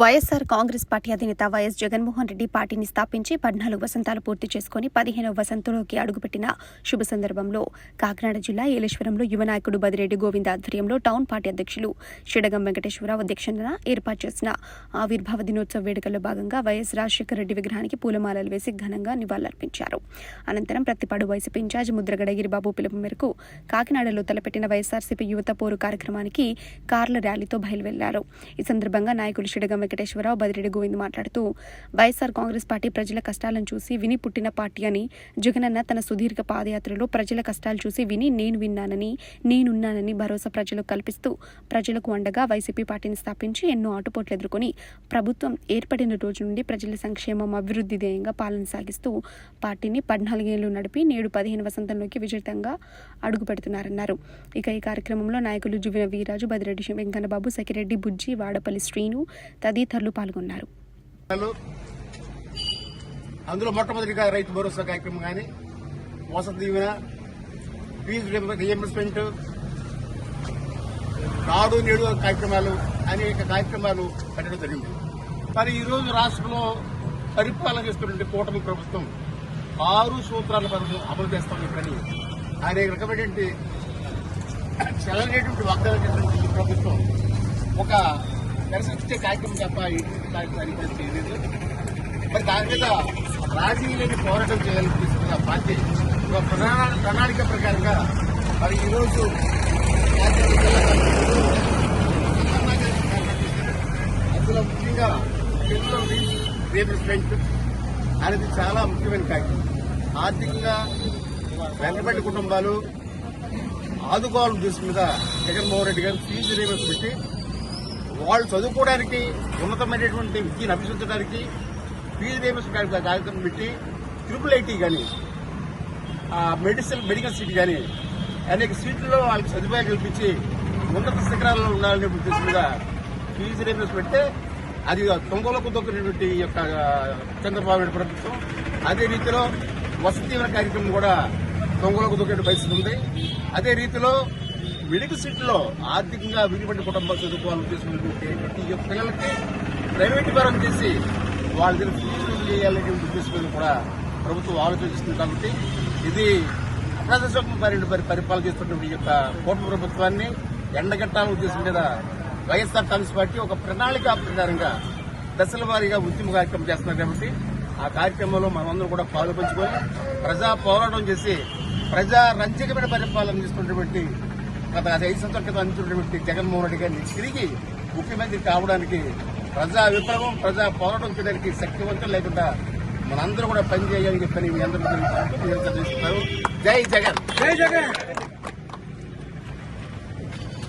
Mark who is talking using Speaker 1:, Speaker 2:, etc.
Speaker 1: YSR Congress party అధినేత YS Jaganmohan Reddy పార్టీని స్థాపించి పద్నాలుగు వసంతాలు పూర్తి చేసుకుని పదిహేనవ వసంతంలోకి అడుగుపెట్టిన శుభ సందర్భంలో కాకినాడ జిల్లా ఏలేశ్వరంలో యువ నాయకుడు బదిరెడ్డి గోవింద్ ఆధ్వర్యంలో టౌన్ పార్టీ అధ్యక్షులు షిడగం వెంకటేశ్వరరావు అధ్యక్షతన ఏర్పాటు చేసిన ఆవిర్భావ దినోత్సవ వేడుకల్లో భాగంగా వైఎస్ రాజశేఖర రెడ్డి విగ్రహానికి పూలమాలలు వేసి ఘనంగా నివాళులర్పించారు. అనంతరం Prathipadu YCP in charge Mudragadagiri Babu పిలుపు మేరకు కాకినాడలో తలపెట్టిన వైఎస్ఆర్సీపీ యువత పోరు కార్యక్రమానికి కార్ల ర్యాలీతో బయలువెళ్ళారు. ఈ సందర్భంగా నాయకులు షిడగం వెంకటేశ్వరరావు బదిరెడ్డి గోవింద్ మాట్లాడుతూ వైఎస్ఆర్ కాంగ్రెస్ పార్టీ ప్రజల కష్టాలను చూసి విని పుట్టిన పార్టీ అని జగనన్న తన సుదీర్ఘ పాదయాత్రలో ప్రజల కష్టాలు చూసి విని నేను విన్నానని నేనున్నానని భరోసా ప్రజలకు కల్పిస్తూ ప్రజలకు అండగా వైసీపీ పార్టీని స్థాపించి ఎన్నో ఆటుపోట్లు ఎదుర్కొని ప్రభుత్వం ఏర్పడిన రోజు నుండి ప్రజల సంక్షేమం అభివృద్ధి ధ్యేయంగా పాలన సాగిస్తూ పార్టీని పద్నాలుగేళ్ళు నడిపి నేడు పదిహేను వసంతంలోకి విజేతంగా అడుగుపెడుతున్నారన్నారు ఇక ఈ కార్యక్రమంలో నాయకులు జువిన వీరాజు బదిరెడ్డి వెంకన్నబాబు సకిరెడ్డి బుజ్జి వాడపల్లి శ్రీను తదితరులు పాల్గొన్నారు.
Speaker 2: అందులో మొట్టమొదటిగా రైతు భరోసా కార్యక్రమం కానీ వసతి దీవెన ఫీజు రియంబర్స్మెంట్ నాడు నేడు కార్యక్రమాలు అనేక కార్యక్రమాలు పెట్టడం జరిగింది. మరి ఈరోజు రాష్ట్రంలో పరిపాలన చేస్తున్నటువంటి కూటమి ప్రభుత్వం ఆరు సూత్రాల పథకం అమలు చేస్తాం ఇప్పుడని అనేక రకమైనటువంటి చెలనేటువంటి వాగ్దానం చేసినటువంటి ప్రభుత్వం ఒక దర్శనమిచ్చే కార్యక్రమం తప్ప ఎటువంటి కార్యక్రమాన్ని చేయలేదు. మరి దాని మీద రాజీ లేని పోరాటం చేయాలని తీసుకున్న పార్టీ ఒక ప్రణా ప్రణాళిక ప్రకారంగా మరి ఈరోజు అందులో ముఖ్యంగా తెలుగులో రీప్లేస్మెంట్ అనేది చాలా ముఖ్యమైన కార్యక్రమం. ఆర్థికంగా వెనకబడి కుటుంబాలు ఆదుకోవాలని దృష్టి మీద జగన్మోహన్ రెడ్డి గారు ఫీజు రీవర్స్ పెట్టి వాళ్ళు చదువుకోవడానికి ఉన్నతమైనటువంటి విద్యను అభ్యసించడానికి ఫీజు రీవర్స్ కార్యక్రమం పెట్టి ట్రిపుల్ ఐటీ కానీ మెడిసిన్ మెడికల్ సీట్ కానీ అనేక సీట్లలో వాళ్ళకి సదుపాయాలు కల్పించి ఉన్నత శిఖరాల్లో ఉండాలనే ఉద్దేశం మీద ఫీజు రీవర్స్ పెడితే అది తొంగలకు దొక్కినటువంటి యొక్క చంద్రబాబు నాయుడు ప్రభుత్వం. అదే రీతిలో వసతి కార్యక్రమం కూడా దొంగలకు దొక్కే పరిస్థితి ఉంది. అదే రీతిలో మెడికల్ సీట్లో ఆర్థికంగా విడిపడిన కుటుంబాలు చదువుకోవాలని ఉద్దేశించినటువంటి ఈ యొక్క పిల్లలకి ప్రైవేట్ పరం చేసి వాళ్ళ దగ్గర ఫీజులు చేయాలనే ఉద్దేశం కూడా ప్రభుత్వం ఆలోచిస్తుంది కాబట్టి ఇది అప్రజాస్వామ్య పరి పరిపాలన చేస్తున్నటువంటి యొక్క కూటమి ప్రభుత్వాన్ని ఎండగట్టాలని ఉద్దేశం మీద వైఎస్ఆర్ కాంగ్రెస్ పార్టీ ఒక ప్రణాళిక ప్రకారంగా దశల వారీగా ఉద్యమ కార్యక్రమం చేస్తున్నారు కాబట్టి ఆ కార్యక్రమంలో మనమందరం కూడా పాలు పంచుకొని ప్రజా పోరాటం చేసి ప్రజా రంజకమైన పరిపాలన చేస్తున్నటువంటి గత ఐదు సంవత్సరాల క్రితం అందించినటువంటి జగన్మోహన్ రెడ్డి గారిని తిరిగి ముఖ్యమంత్రి కావడానికి ప్రజా విప్లవం ప్రజా పోరాటం చేయడానికి శక్తివంతం లేకుండా మనందరూ కూడా పనిచేయాలని చెప్పని మీ అందరూ జై జగన్!
Speaker 3: జై జగన్!